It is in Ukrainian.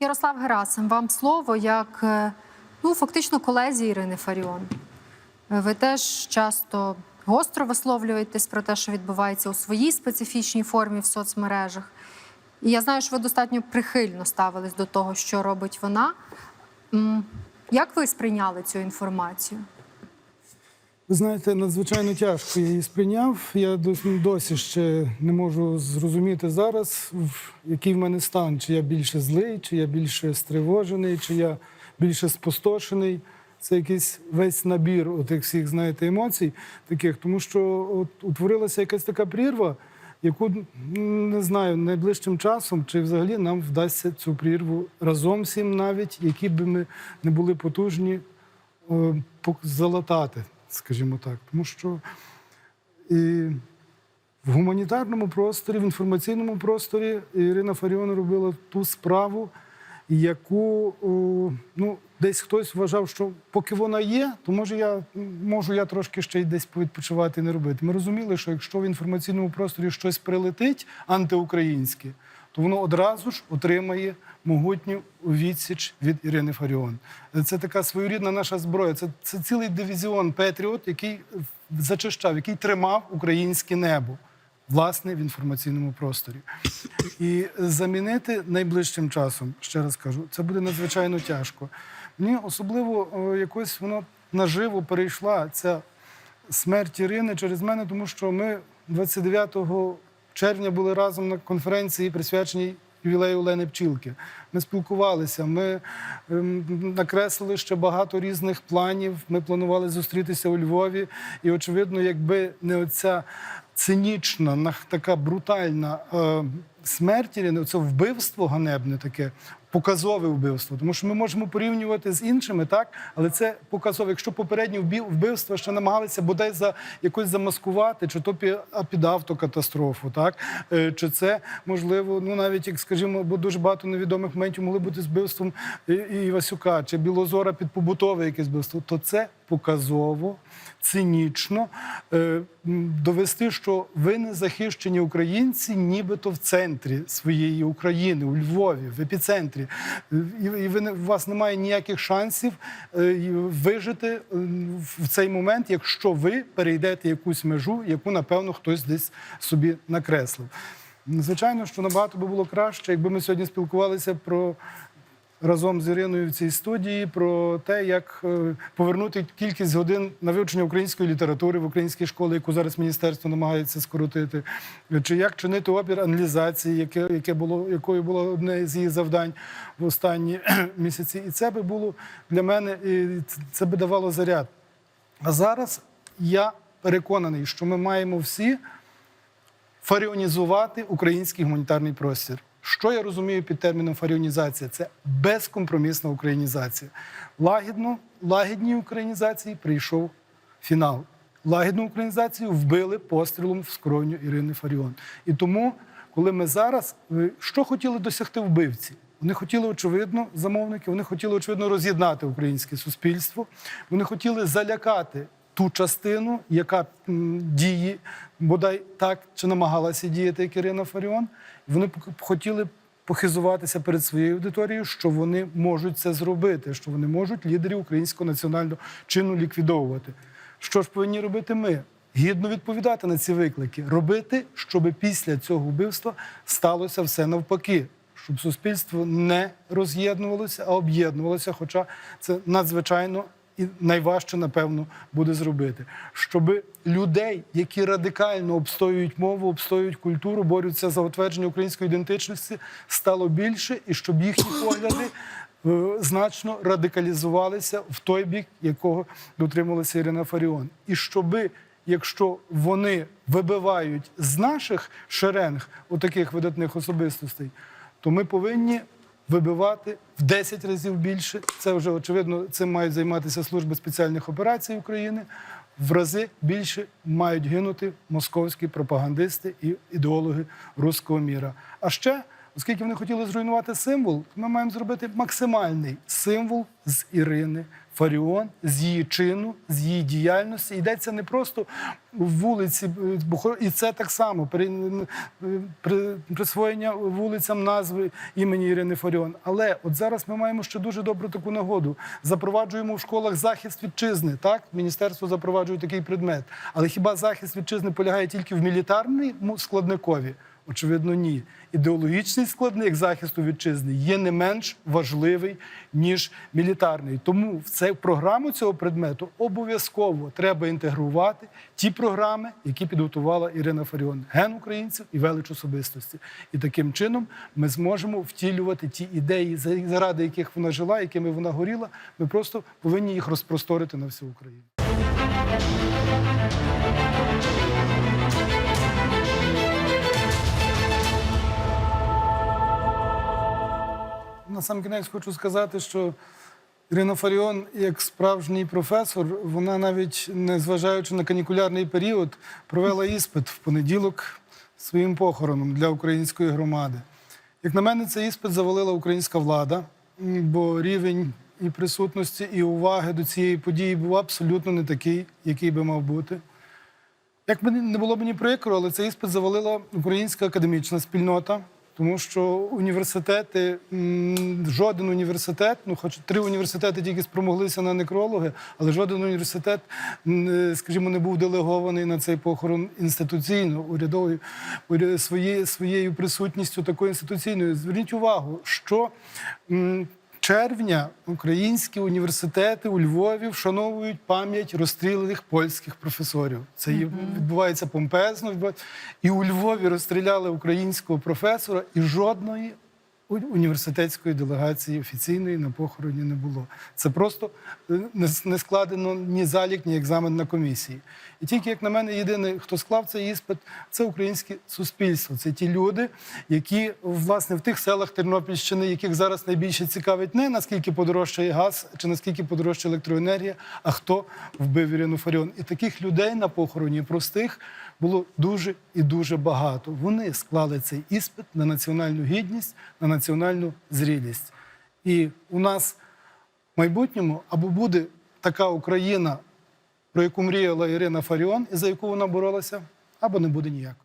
Ярослав Герасим, вам слово як е, ну фактично колезі Ірини Фаріон. Ви теж часто гостро висловлюєтесь про те, що відбувається у своїй специфічній формі в соцмережах. І я знаю, що ви достатньо прихильно ставились до того, що робить вона. Як ви сприйняли цю інформацію? Ви знаєте, надзвичайно тяжко я її сприйняв. Я досі, ще не можу зрозуміти зараз, в який в мене стан, чи я більше злий, чи я більше стривожений, чи я більше спустошений. Це якийсь весь набір отих всіх, знаєте, емоцій таких, тому що от утворилася якась така прірва, яку не знаю, найближчим часом чи взагалі нам вдасться цю прірву разом всім, навіть які би ми не були потужні, е, залатати, скажімо так. Тому що і в гуманітарному просторі, в інформаційному просторі Ірина Фаріон робила ту справу, яку ну, десь хтось вважав, що поки вона є, то може я можу я трошки ще й десь відпочивати і не робити. Ми розуміли, що якщо в інформаційному просторі щось прилетить антиукраїнське, то воно одразу ж отримає могутню відсіч від Ірини Фаріон. Це така своєрідна наша зброя. Це, це цілий дивізіон Петріот, який зачищав, який тримав українське небо. Власне, в інформаційному просторі. І замінити найближчим часом, ще раз кажу, це буде надзвичайно тяжко. Мені особливо о, якось воно наживо перейшла ця смерть Ірини через мене, тому що ми 29 червня були разом на конференції, присвяченій ювілею Олени Пчілки. Ми спілкувалися, ми ем, накреслили ще багато різних планів. Ми планували зустрітися у Львові. І, очевидно, якби не оця цинічна, така брутальна е, смерть не це вбивство ганебне таке. Показове вбивство, тому що ми можемо порівнювати з іншими, так? Але це показове. Якщо попередні вбивства ще намагалися бодай за якось замаскувати, чи то під автокатастрофу, так? Е, чи це можливо, ну навіть як скажімо, бо дуже багато невідомих моментів могли бути з вбивством і, і Васюка, чи Білозора під побутове якесь вбивство, то це показово, цинічно е, довести, що ви не захищені українці, нібито в центрі своєї України, у Львові, в епіцентрі. Е, І, і ви у вас немає ніяких шансів е, вижити е, в цей момент, якщо ви перейдете якусь межу, яку, напевно, хтось десь собі накреслив. Звичайно, що набагато би було краще, якби ми сьогодні спілкувалися про разом з Іриною в цій студії про те, як е, повернути кількість годин на вивчення української літератури в українській школі, яку зараз міністерство намагається скоротити, чи як чинити опір аналізації, яке, яке було, якою було одне з її завдань в останні місяці. І це би було для мене, і це би давало заряд. А зараз я переконаний, що ми маємо всі фаріонізувати український гуманітарний простір. Що я розумію під терміном фаріонізація? Це безкомпромісна українізація. Лагідно, лагідній українізації прийшов фінал. Лагідну українізацію вбили пострілом в скроню Ірини Фаріон. І тому, коли ми зараз, е, що хотіли досягти вбивці? Вони хотіли, очевидно, замовники, вони хотіли, очевидно, роз'єднати українське суспільство. Вони хотіли залякати ту частину, яка діє, бодай так чи намагалася діяти, як Ірина Фаріон. Вони хотіли похизуватися перед своєю аудиторією, що вони можуть це зробити, що вони можуть лідерів українського національного чину ліквідовувати. Що ж повинні робити ми? Гідно відповідати на ці виклики, робити, щоб після цього вбивства сталося все навпаки, щоб суспільство не роз'єднувалося, а об'єднувалося. Хоча це надзвичайно і найважче, напевно, буде зробити, щоб людей, які радикально обстоюють мову, обстоюють культуру, борються за утвердження української ідентичності, стало більше, і щоб їхні погляди е, значно радикалізувалися в той бік, якого дотрималася Ірина Фаріон. І щоби, якщо вони вибивають з наших шеренг у таких видатних особистостей, то ми повинні вибивати в 10 разів більше. Це вже очевидно, цим мають займатися служби спеціальних операцій України. В рази більше мають гинути московські пропагандисти і ідеологи руського міра. А ще Оскільки вони хотіли зруйнувати символ, ми маємо зробити максимальний символ з Ірини Фаріон, з її чину, з її діяльності. Йдеться не просто в вулиці, е, і це так само при, присвоєння вулицям назви імені Ірини Фаріон. Але от зараз ми маємо ще дуже добру таку нагоду. Запроваджуємо в школах захист вітчизни. Так, міністерство запроваджує такий предмет. Але хіба захист вітчизни полягає тільки в мілітарному складникові? Очевидно, ні. Ідеологічний складник захисту вітчизни є не менш важливий ніж мілітарний. Тому в цю програму цього предмету обов'язково треба інтегрувати ті програми, які підготувала Ірина Фаріон, ген українців і велич особистості. І таким чином ми зможемо втілювати ті ідеї, заради яких вона жила, якими вона горіла. Ми просто повинні їх розпросторити на всю Україну. Сам кінець хочу сказати, що Ірина Фаріон, як справжній професор, вона навіть не зважаючи на канікулярний період, провела іспит в понеділок своїм похороном для української громади. Як на мене, цей іспит завалила українська влада, бо рівень і присутності, і уваги до цієї події був абсолютно не такий, який би мав бути. Як би не було мені прикро, але цей іспит завалила українська академічна спільнота, тому що університети, жоден університет, ну хоч три університети тільки спромоглися на некрологи, але жоден університет, е, скажімо, не був делегований на цей похорон інституційно, урядовою уря- своє- своєю присутністю такою інституційною. Зверніть увагу, що червня українські університети у Львові вшановують пам'ять розстріляних польських професорів. Це відбувається помпезно. І у Львові розстріляли українського професора, і жодної університетської делегації офіційної на похороні не було. Це просто е, не, складено ні залік, ні екзамен на комісії. І тільки, як на мене, єдиний, хто склав цей іспит, це українське суспільство. Це ті люди, які власне в тих селах Тернопільщини, яких зараз найбільше цікавить не наскільки подорожчає газ чи наскільки подорожчає електроенергія, а хто вбив Ірину Фаріон. І таких людей на похороні простих було дуже і дуже багато. Вони склали цей іспит на національну гідність, на національну зрілість. І у нас в майбутньому або буде така Україна, про яку мріяла Ірина Фаріон і за яку вона боролася, або не буде ніякої.